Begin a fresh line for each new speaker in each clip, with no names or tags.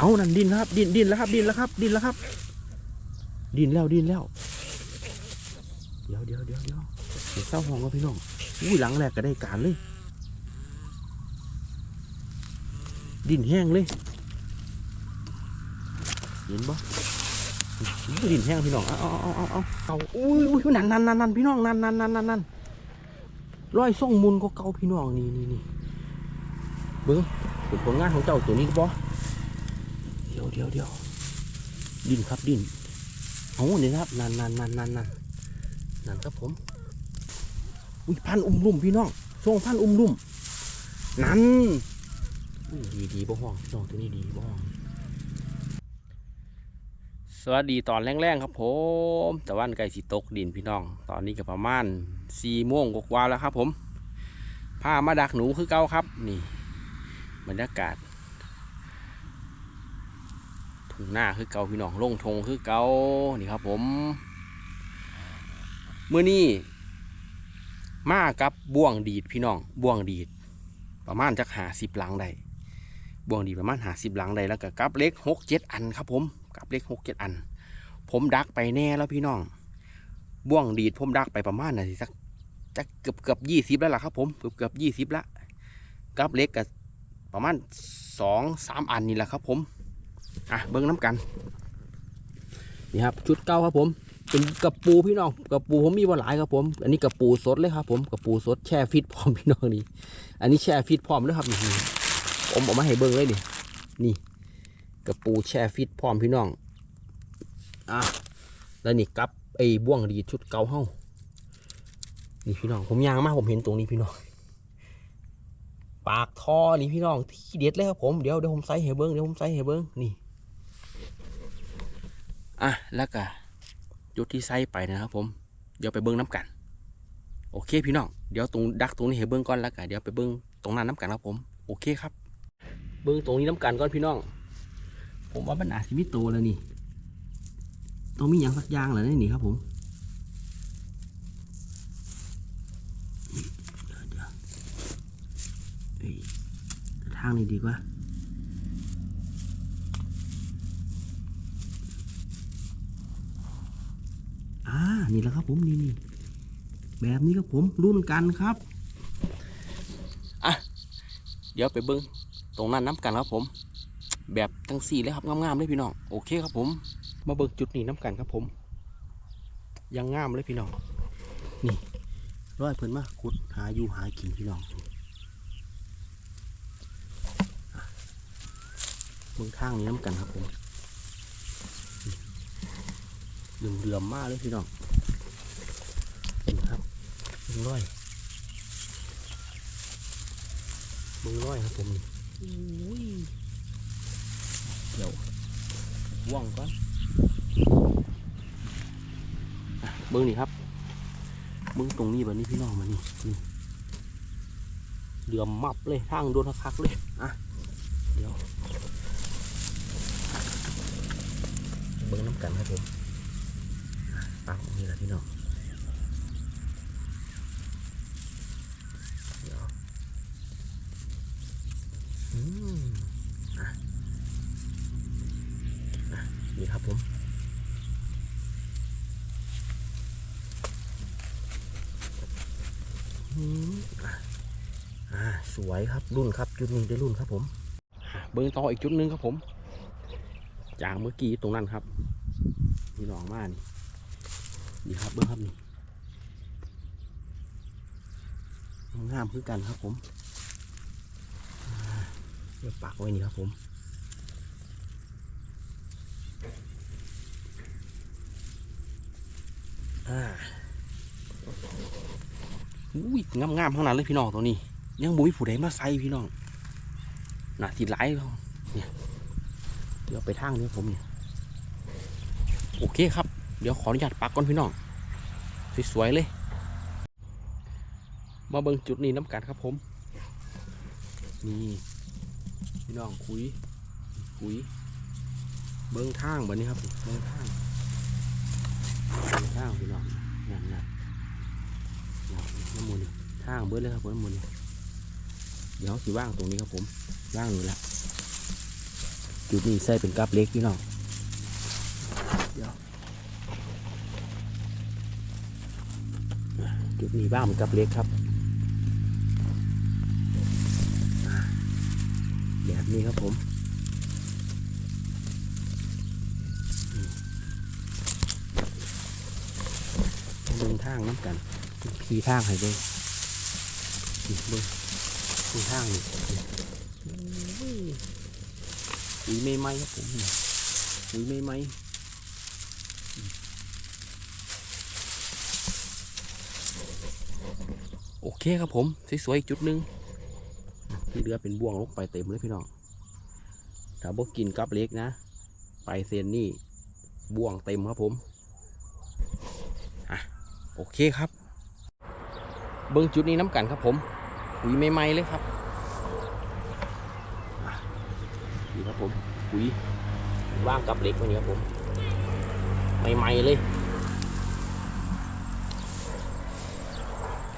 เอานั่นดินครับ ดินดินแล้วครับ ดินแล้วครับ ดินแล้วครับ ดินแล้วดินแล้ว เดี๋ยวเดี๋ยวเดี๋ยวเดี๋ยวเดี๋ยวเศร้าห้องก็พี่น้องอุ้ยหลังแรกก็ได้การเลย ดินแห้งเลยเห็นปะดินแห้งพี่น้อง เอาเอาเอาเอาเอาเอาอุ้ยอุ้ยนั่นนั่นนั่นนั่นพี่น้องนั่นนั่นนั่นนั่นนั่นร้อยส่งมุนก็เก่าพี่น้องนี่นี่นี่เบิ้งเป็นผลงานของเจ้าตัวนี้ก็ปะเดี๋ยวเดี๋ยวเดี๋ยวดินครับดินเอาเนี่ยครับนันนันนันนันนันนันครับผมอุ้ยพันอุ้มลุ่มพี่น้องส่งพันอุ้มลุ่มนั่นดีดีบ่ห้องพี่น้องตัวนี้ดีบ่ห้องสวัสดีตอนแรงๆครับผมตะวันไก่สีตกดินพี่น้อง ตอนนี้ก็ประมาณสี่โมงกว่าแล้วครับผมพามาดักหนูคือเก่าครับ นี่บรรยากาศ ทุ่งหน้าคือเก่าพี่น้องลงทงคือเก่านี่ครับผมเมื่อนี้มากับบ่วงดีดพี่น้องบ่วงดีด ประมาณจักหาสิบหลังได้บ่วงดีดประมาณหาสิบหลังได้แล้วก็กับเล็กหกเจ็ดอันครับผมกับเลขหกเจ็ดอัน ผมดักไปแน่แล้วพี่น้องบ่วงดีดผมดักไปประมาณน่ะสิสักจะเกือบเกือบยี่สิบแล้วล่ะครับผมเกือบเกือบยี่สิบละกับเล็กกับประมาณสองสามอันนี่แหละครับผม อะเบิ้งน้ำกัน นี่ครับ ชุดเก้าครับผม เป็นกระปูพี่น้องกระปูผมมีว่าหลายครับผม อันนี้กระปูสดเลยครับ ผมกระปูสดแช่ฟิตพร้อมพี่น้องนี่ อันนี้แช่ฟิตพร้อมเลยครับนี่ผมออกมาให้เบิ้งเลยนี่นี่กระปูแช่ฟิตพร้อมพี่น้อง อะแล้วนี่กับไอ้บ่วงดีชุดเก่าเฮ้านี่พี่น้องผมยางมากผมเห็นตรงนี้พี่น้อง ปากท่อนี่พี่น้องที่เด็ดเลยครับผมเดี๋ยวเดี๋ยวผมใส่ให้เบิ้งเดี๋ยวผมใส่ให้เบิ้งนี่ อะแล้วก็จุดที่ใส่ไปนะครับผม เดี๋ยวไปเบิ้งน้ำกัน โอเคพี่น้อง เดี๋ยวตรงดักตรงนี้ให้เบิ้งก่อนแล้วก็เดี๋ยวไปเบิ้งตรงนั้นน้ำกันครับผม โอเคครับ เบิ้งตรงนี้น้ำกันก่อนพี่น้อง ผมว่ามันอาจจะมีโตแล้วนี่ต้องมีอย่างสักอย่างแหละนี่ครับผมทางนี้ดีกว่า อ่านี่แหละครับผมนี่นี่แบบนี้ครับผมรุ่นกันครับอะเดี๋ยวไปเบิ้งตรงนั้นน้ำกันครับผม แบบทั้งสี่เลยครับงามๆเลยพี่น้องโอเคครับผม มาเบิกจุดนี้น้ำกันครับผม ยังงามเลยพี่น้องนี่ร้อยเพิ่นมาขุดหาอยู่หากินพี่น้องอะเบิ่งทางนี้น้ำกันครับผม เหลื่อมเดือมๆมากเลยพี่น้องนี่ครับเบิ่งร้อยเบิ่งร้อยครับผมนี่อุ้ยเดี๋ยวว่องก่อนอะเบิ้งนี่ครับเบิ้งตรงนี้แบบนี้พี่น้องมานี่นี่เดือมมับเลยทางโดนคักๆเลยอะเดี๋ยวเบิ้งน้ำกันครับผม อะปังนี้แหละพี่น้องเดี๋ยวอืมนี่ครับผมอืมอะอ่าสวยครับรุ่นครับจุดนี้ได้รุ่นครับผมเบิ้งต่ออีกจุดหนึงครับผม จากเมื่อกี้ตรงนั้นครับนี่ลองมานี่ นี่ครับเบิ้งครับนี่งามคือกันครับผมเดี๋ยวปักไว้นี่ครับผมอ่าอุ้ยงามงามๆทั้งนั้นเลยพี่น้องตัวนี้ ยังบุ้ยผู้ใดมาใส่พี่น้องน่าติดไหลายเนี่ยเดี๋ยวไปทางนี้ผมเนี่ยโอเคครับ เดี๋ยวขออนุญาตปักก่อนพี่น้องสวยๆเลย มาเบิ่งจุดนี้น้ำกันครับผม นี่พี่น้องคุยคุยเบิ่งทางแบบนี้ครับเบิ่งทางเบ่งทางพี่น้องนั่นนั่นน้ำมูลนี่ทางเบิดเลยครับน้ำมูลนี่เดี๋ยวสิว่างตรงนี้ครับผมว่างอยู่แล้วจุดนี้ใส่เป็นกับเล็กพี่น้องเดี๋ยว จุดนี้บ้างเป็นกับเล็กครับแบบนี้ครับผมเดินทางน้ำกันขี่ทางให้เบิ่งนี่เบิ่งขี่ทางนี่อุ้ยไม่ไหมครับผมอุ้ยไม่ไหมอืมโอ เคครับผมสวยๆอีกจุดหนึ่งที่เหลือเป็นบ่วงลงไปเต็มเลยพี่น้องถ้าบกินกับเล็กนะ ไปเซนนี่บ่วงเต็มครับผมอะโอเคครับ เบิ้งจุดนี้น้ำกันครับผมหุยใหม่ๆเลยครับนี่ครับผมหุยว่างกับเล็กตรงนี้ครับผมใหม่ๆเลย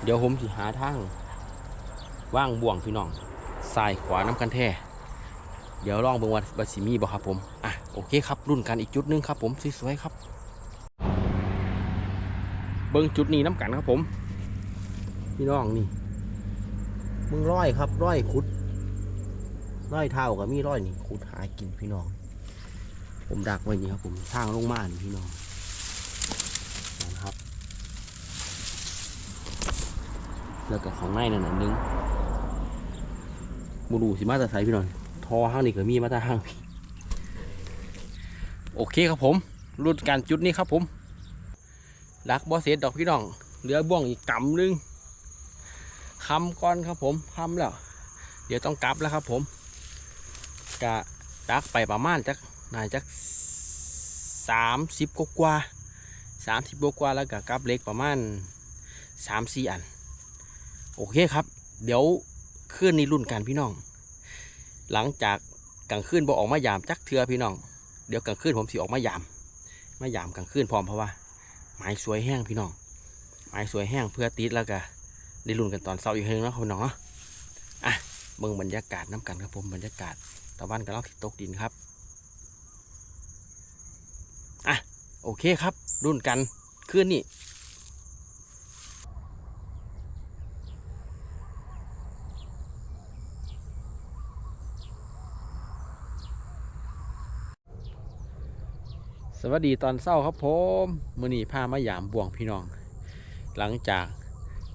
เดี๋ยวผมสิหาทางว่างบ่วงพี่น้องซ้ายขวาน้ำกันแท้เดี๋ยวลองเบิ่งว่าบาสิมีบ่ครับผมอะโอเคครับรุ่นกันอีกจุดนึงครับ ผมสวยๆครับ เบิ่งจุดนี้น้ำกันครับผม พี่น้องนี่มึงร้อยครับร้อยขุดร้อยเท้ากับมีร้อยนี่ขุดหากินพี่น้อง ผมดักไว้นี่ครับผมทางลงมานี่พี่น้องนะครับ แล้วก็ของในนั่นน่ะนึงบูดูสิมาแตะไซพี่น้องทอห้างนี่ก็มีมาตะห้างพี่โอเคครับผมรุ่นการจุดนี้ครับผมดักบอสเสร็จดอกพี่น้องเหลือบ่วงอีกกำหนึงคำก่อนครับผมคำแล้ว เดี๋ยวต้องกลับแล้วครับผมกะตักไปประมาณจักนายจักสามสิบกว่าสามสิบกว่าแล้วก็กลับเล็กประมาณสามสี่อัน โอเคครับ เดี๋ยวคืนนี้รุ่นกันพี่น้อง หลังจากกลางคืนบอออกมายามจักเทือพี่น้อง เดี๋ยวกลางคืนผมสิออกมายาม มายามกลางคืนพร้อมเพราะว่าไม้สวยแห้งพี่น้อง ไม้สวยแห้งเพื่อติดแล้วก็ได้ลุ้นกันตอนเช้าอีกเฮงนะคุณน้องเนาะอะเบิ่งบรรยากาศน้ำกันครับผมบรรยากาศตะวันกำลังติดตกดินครับอะโอเคครับ รุ่นกันคืนนี้ สวัสดีตอนเช้าครับผมมือนี้พามายามบ่วงพี่น้อง หลังจาก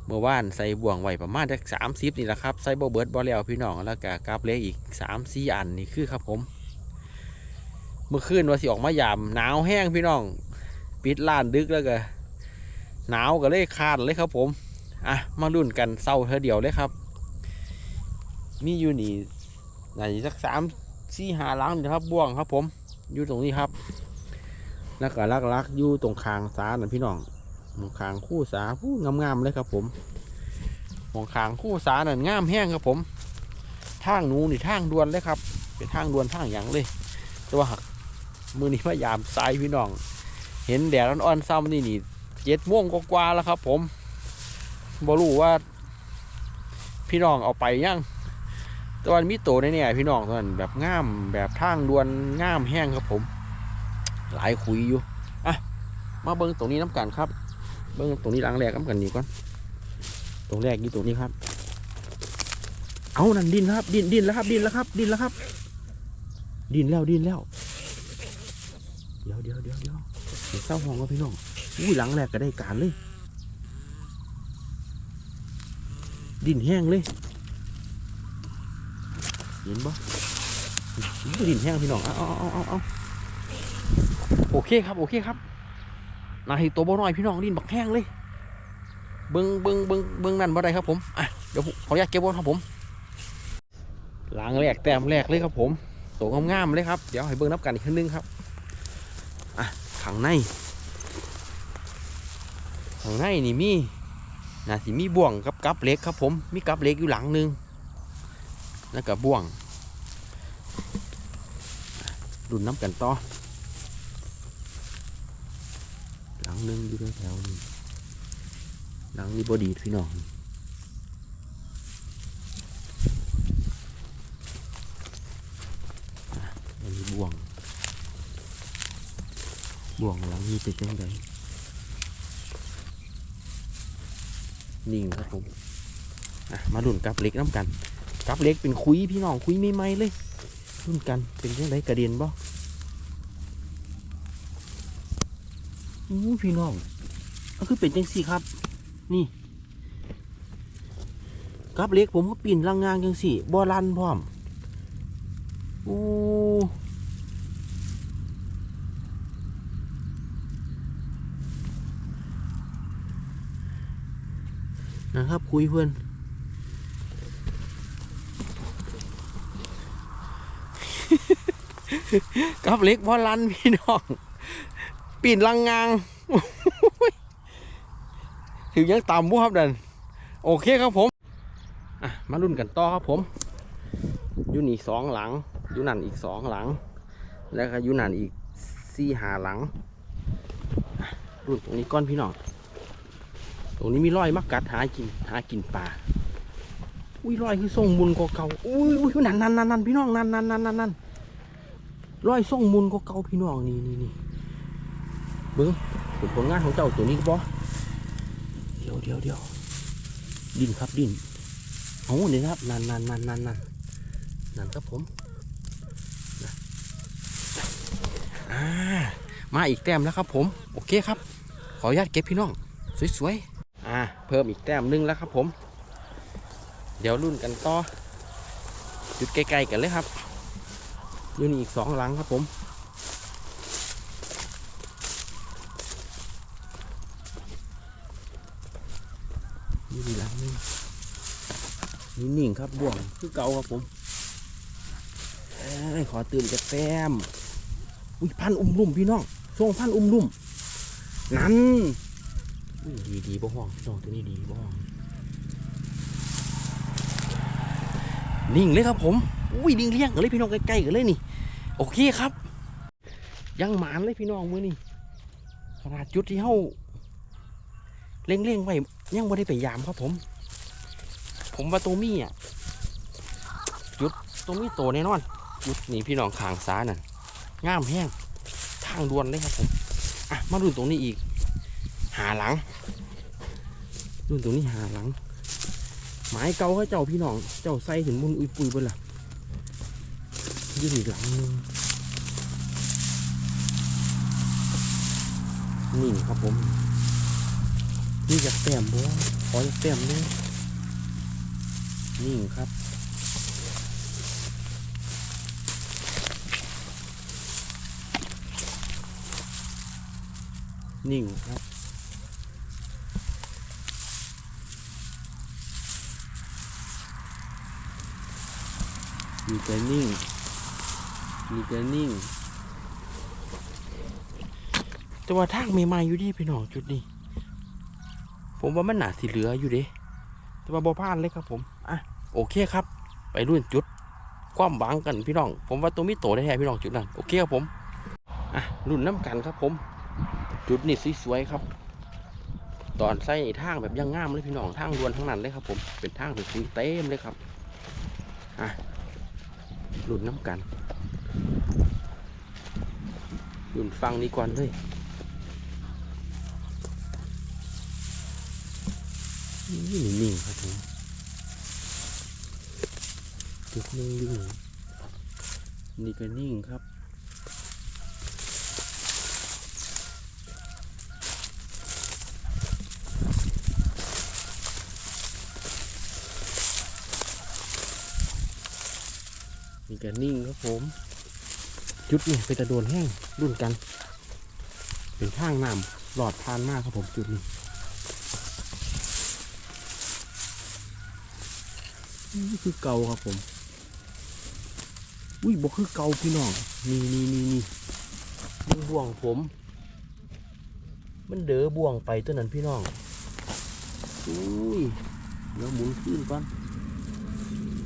เมื่อวานใส่บ่วงไว้ประมาณสักสามสิบนี่แหละครับใส่บ่เบิร์ดบ่แล้วพี่น้องแล้วก็กราบเล็กอีกสามสี่อันนี่คือครับผม เมื่อคืนว่าสิออกมายามหนาวแห้งพี่น้อง ปิดล้านดึกแล้วก็หนาวก็เลยคาดเลยครับผมอะมารุ่นกันเศร้าเธอเดียวเลยครับ มีอยู่นี่ไหนสักสามสี่หาหลังนะครับบ่วงครับผม อยู่ตรงนี้ครับ แล้วก็ลักๆอยู่ตรงคางซ้ายนะพี่น้องหมองคางคู่สาผู้งามๆเลยครับผมหมองคางคู่สานั่นงามแห้งครับผมทางหนูนี่ทางดวนเลยครับ เป็นทางดวนทางหยังเลย แต่ว่ามือนี้พยายามสายพี่น้อง เห็นแดดอ่อนๆซ้ำนี่นี่เจ็ดม่วงกว่าแล้วครับ ผมบรู้ว่า พี่น้องเอาไปยังตะวันมีโตในเนี่ยพี่น้องตอนแบบงามแบบทางดวนงามแห้งครับผม หลายคุยอยู่อะมาเบิ้งตรงนี้น้ำกันครับ เบิ้งตรงนี้หลังแรกน้ำกันนี่ก่อนตรงแรกนี่ตรงนี้ครับ เอานั่นดินครับ ดินดินแล้วครับ ดินแล้วครับ ดินแล้วครับ ดินแล้วดินแล้ว เดี๋ยวเดี๋ยวเดี๋ยวเดี๋ยวเดี๋ยวเศร้าห้องครับพี่น้องอุ้ยหลังแรกก็ได้การเลย ดินแห้งเลยเห็นปะอุ้ยดินแห้งพี่น้องเอาเอาเอาเอาเอา โอเคครับโอเคครับนาทีตัวบ่น้อยพี่น้องดินบักแห้งเลย เบิ้งเบิ้งเบิ้งเบิ้งนั่นบ่ได้ครับผมอะเดี๋ยวขออนุญาตเก็บบอลครับผมหลังแรกแต้มแรกเลยครับผมตัวงามๆเลยครับ เดี๋ยวให้เบิ้งนับกันอีกครั้งนึงครับอะข้างในข้างในนี่มีน่าสิมีบ่วงกับกับเล็กครับ ผมมีกับเล็กอยู่หลังนึงแล้วก็บ่วงดุนน้ำกันต่อ งนึงอยู่แถวๆนี้หลังนี้บอดีพี่น้องอันนี้บ่วง บ่วงหลังนี้เป็นยังไงนิ่งครับผมมาดุนกับเล็กน้ำกันกับเล็กเป็นคุยพี่น้องคุยไม่ไม่เลยรุ่นกันเป็นยังไงกระเด็นบ่ อู้พี่น้องก็คือเป็นจังสี่ครับ นี่กับเล็กผมก็ปีนลังงางจังสี่บ่ลันพร้อมโอ้นะครับคุยเพื่อนกับเล็กบ่ลันพี่น้อง ปีนลังงางถึงยังต่ำบ่ครับเดันโอเคครับผมอะมารุ่นกันต่อครับผมอยู่นี่สองหลังอยู่นั่นอีกสองหลัง แล้วก็อยู่นั่นอีกสี่หาหลัง รุ่นตรงนี้ก้อนพี่น้องตรงนี้มีรอยมักกัดหากินหากินปลาอุ้ยรอยคือส่งมุนกว่าเก่าอุ้ยอุ้ยนั่นนั่นนั่นนันพี่น้องนั่นนั่นนั่นนั่นนั่นรอยส่งมุนกว่าเก่าพี่น้องนี่นี่นี่ เบิ้งเป็นผลงานของเจ้าตัวนี้บ่เดี๋ยวเดี๋ยวเดี๋ยวดินครับดินโอ้นี่นะครับนันนันนันนันนันนันครับผมอ่ามาอีกแต้มแล้วครับผม โอเคครับ ขออนุญาตเก็บพี่น้อง สวยๆ อ่า เพิ่มอีกแต้มนึงแล้วครับผม เดี๋ยวรุ่นกันต่อจุดใกลๆกันเลยครับ อยู่นี่อีกสองหลังครับผมอยู่นี่หลังหนึง นิ่งครับบ่วงคือเก่าครับผมขอตื่นจะแต้มอุ้ยพันอุ้มลุ่มพี่น้องทรงพันอุ้มลุ่มนั่นดีดีบ่ห้องพี่น้องตัวนี้ดีบ่ห้องนิ่งเลยครับผมอุ้ยดิ่งเลี้ยงกันเลยพี่น้องใกล้ๆกันเลยนี่โอเคครับ ยังหมานเลยพี่น้องมือนี่ขนาดจุดที่เฮาเล่งๆไว้ยังไม่ได้ไปยามครับผม ผมว่าตัวมี่อะจุดตัวมี่โตแน่นอนจุดนี่พี่น้องขางซ้ายน่ะง่ามแห้งทางด่วนเลยครับผมอะมาดูตรงนี้อีก หาหลังดูตรงนี้หาหลังหมายเกาให้เจ้าพี่น้องเจ้าใส่ถึงมุนอุยปุยเบนล่ะอยืนอีกหลังหนึงนี่ครับผม นี่จะแต้มบ่ขอจะแต้มหนึง นิ่งครับนิ่งครับ มีแต่นิ่ง มีแต่นิ่ง แต่ว่าทางใหม่ๆอยู่ดีพี่น้องจุดนี้ ผมว่ามันหนาสีเหลืออยู่เด้ แต่ว่าบ่พลาดเลยครับผม อะโอเคครับ ไปรุ่นจุด ความหวังกันพี่น้อง ผมว่าตัวมีโตได้แท้พี่น้องจุดนั้นโอเคครับผมอะรุ่นน้ำกันครับผม จุดนี่สวยๆครับ ตอนใส่ทางแบบยังงามเลยพี่น้องทางดวนทั้งนั้นเลยครับ ผมเป็นทางเป็นคุยเต็มเลยครับอะรุ่นน้ำกันรุ่นฟังนี้ก่อนเลยนี่นิ่งครับผม จุดนิ่งๆนี่ก็นิ่งครับนี่ก็นิ่งครับผม จุดนี่เป็นตะโดนแห้งรุ่นกัน เป็นข้างน้ำหลอดทานมากครับผมจุดนี้นี่คือเกาครับผม อุ้ยบอกคือเกาพี่น้อง นี่นี่นี่นี่มันบ่วงผม มันเด๋อบ่วงไปตัวนั้นพี่น้อง อุ้ยแล้วหมุนขึ้นก่อน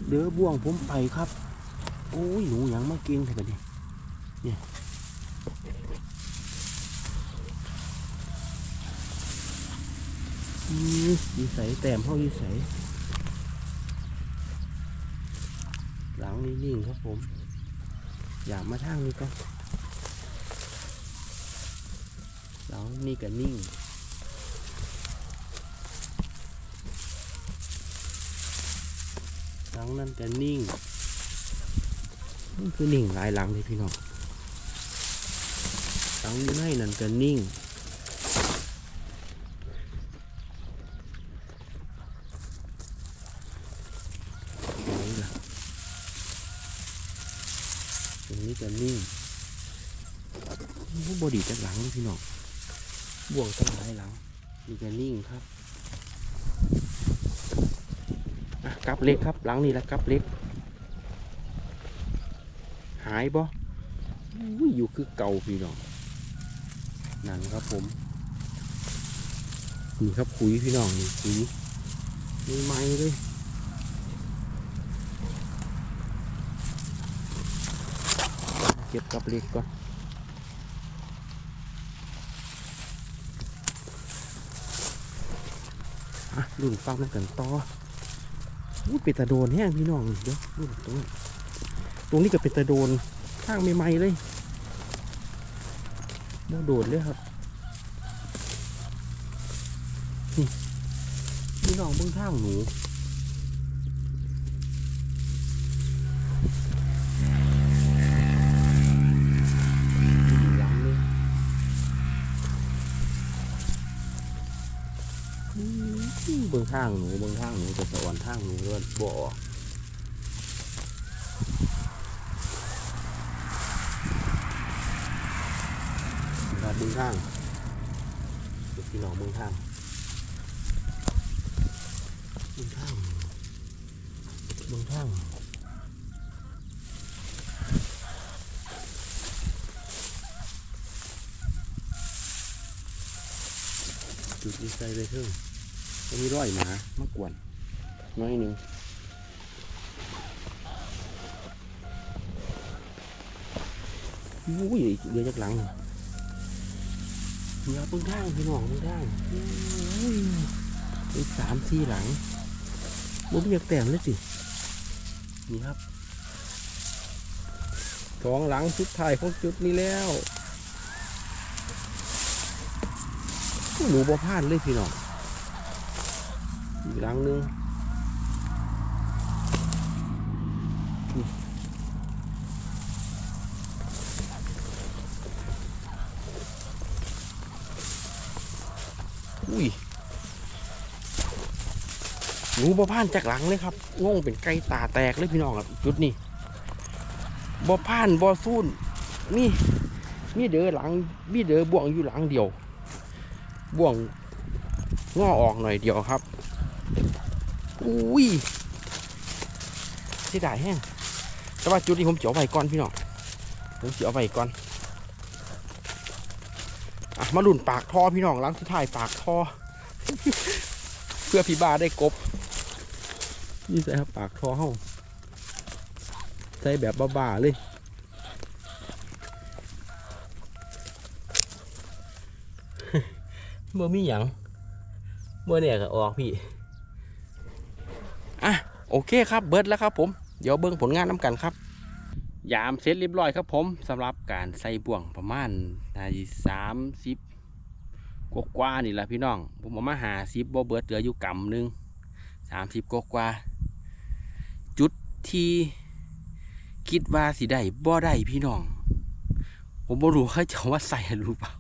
เด๋อบ่วงผมไปครับ โอ้ยหนูยังมาเก่งแท้กันดิเนี่ยอืมยีใสแต้มเข้ายีใสหลังนี้นิ่งครับผม อย่ามาทางนี้ก็นี่ก็นิ่งหลังนั้นก็นิ่งมันคือนิ่งหลายหลังเลยพี่น้องหลังอยู่ในนั่นก็นิ่ง ตรงนี้ล่ะ นี้ก็นิ่งโอ้บอดีจากหลังพี่น้องบ่วงตั้งหลายหลังนี่ก็นิ่งครับกับเล็กครับ หลังนี่แหละกับเล็ก หายบ่อยอยู่คือเก่าพี่น้องนั่นครับผมนี่ครับคุยพี่น้องนี่คุยมีไม้เลย เก็บกับเล็กก่อนอะรุ่นฟังน้ำกันต่ออู้เป็นตะโดนแห้งพี่น้องเดี๋ยวรุ่นตรงนี้ตรงนี้ก็เป็นตะโดนทางใหม่ๆเลยโมโดดเลยครับนี่พี่น้องเบื้องทางหนู หลังเลยอืมเบื้องทางหนูบื้องทางหนูจะสะอ่อนทางหนูด้วยบ่ออกครับเบื้องทางพี่น้องบื้องทางบื้องทางบื้องทางจุดนี้ใส่ไปเพิ่ มก็มีร้อยหมามากวนน้อยหนึ่งอุ้ยเรือจากหลังเรือเพิ่งทางพี่น้องเพิ่งทางอุ้อีกสามสี่หลังบุ้มอยากแต้มเลยสินี่ครับสองหลังสุดท้ายของจุดนี้แล้วหนูบ่พลาดเลยพี่น้อง อีกหลังนึงอุ้ยหนูบ่พลาดจากหลังเลยครับงงเป็นไก่ตาแตกเลยพี่น้องครับจุดนี้บ่พลาดบ่ซูนมีมีเดือหลังมีเดือบ่วงอยู่หลังเดียว บ่วงงอออกหน่อยเดียวครับ ยเสียดายแห้งแต่ว่าจุดนี้ผมเจียวไว้ก่อนพี่น้องผมเจียวไว้ก่อนอะมาลุ่นปากท่อพี่น้องล้างสุดท้ายปากท่อเพื่อพี่บาได้กบ นี่ใส่ครับปากท่อเฮาใส่แบบบ้าๆเลยเมื่อมีหยังเมื่อเนี่ยก็ออกพี่ โอเคครับเบิร์ดแล้วครับผมเดี๋ยวเบิ้งผลงานน้ำกันครับ ยามเสร็จเรียบร้อยครับผมสำหรับการใส่บ่วงประมาณนาทีสามสิบกว่ากว่านี่แหละพี่น้อง ผมเอามาหาสิบบ่เบิร์ดเหลืออยู่กำหนึ่งสามสิบกว่ากว่า จุดที่คิดว่าสิได้บ่ได้พี่น้อง ผมบ่รู้เขาจะว่าใส่หรือเปล่า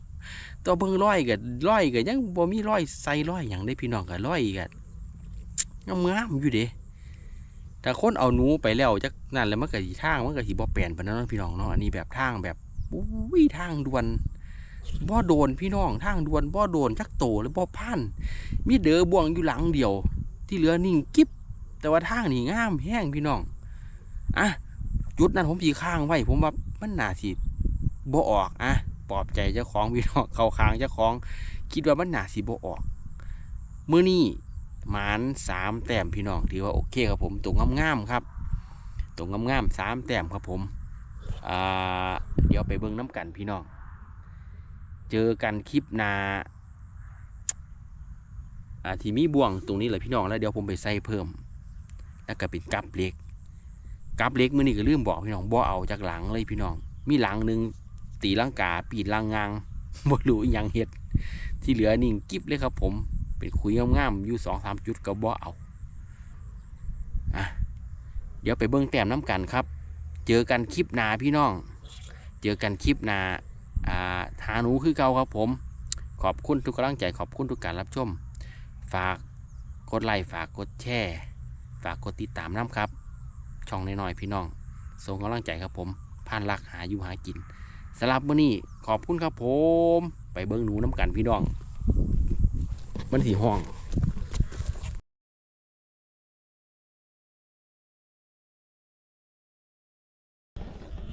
ตัวเบิ่งร้อยกับร้อยกับยังบ่มีร้อยใส่ร้อยอย่างได้พี่น้องกับร้อยกับงามๆอยู่เด้ แต่คนเอาหนูไปแล้วจักนั่นแล้วมันก็สิทางมันก็สิบ่แปลนปานนั้นเนาะพี่น้องเนาะอันนี้แบบทางแบบอุ้ยทางด่วนบ่โดนพี่น้องทางด่วนบ่โดนจักโตหรือบ่พันมีเด้อบ่วงอยู่หลังเดียว ที่เหลือนิ่งกิ๊บแต่ว่าทางนี่งามแห้งพี่น้องอะจุดนั้นผมสีข้างไว้ผมว่ามันหนาสิบ่ออกอะปลอบใจเจ้าของพี่น้องเขาค้างเจ้าของ คิดว่ามันหนาสิบ่ออก มื้อนี้ หมานสามแต้มพี่น้องถือว่าโอเคครับผมตรงงามๆครับตรงงามๆสามแต้มครับผมเดี๋ยวไปเบิ่งน้ำกันพี่น้อง เจอกันคลิปนาอาที่มีบ่วงตรงนี้เลยพี่น้องแล้วเดี๋ยวผมไปใส่เพิ่ม แล้วก็เป็นกับเล็กกับเล็กมื้อนี้ก็ลืมบอกพี่น้องบ่เอาจากหลังเลยพี่น้อง มีหลังหนึ่งตีลังกาปีนลังงางบ่รู้อหยังเฮ็ดที่เหลือนิ่งกิบเลยครับผม เป็นคุยงามๆอยู่สองสามจุดก็บ่เอาอะเดี๋ยวไปเบิ้งแต้มน้ำกันครับ เจอกันคลิปหนาพี่น้อง เจอกันคลิปหนาอ่าหานูคือเก่าครับผม ขอบคุณทุกกำลังใจขอบคุณทุกการรับชม ฝากกดไลค์ฝากกดแชร์ฝากกดติดตามน้ำครับ ช่องน้อยๆพี่น้องส่งกำลังใจครับผมผ่านรักหาอยู่หากินสำหรับมื้อนี้ขอบคุณครับผม ไปเบิ้งหนูน้ำกันพี่น้อง มันสีห้อง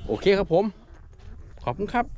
โอเคครับผม ขอบคุณครับ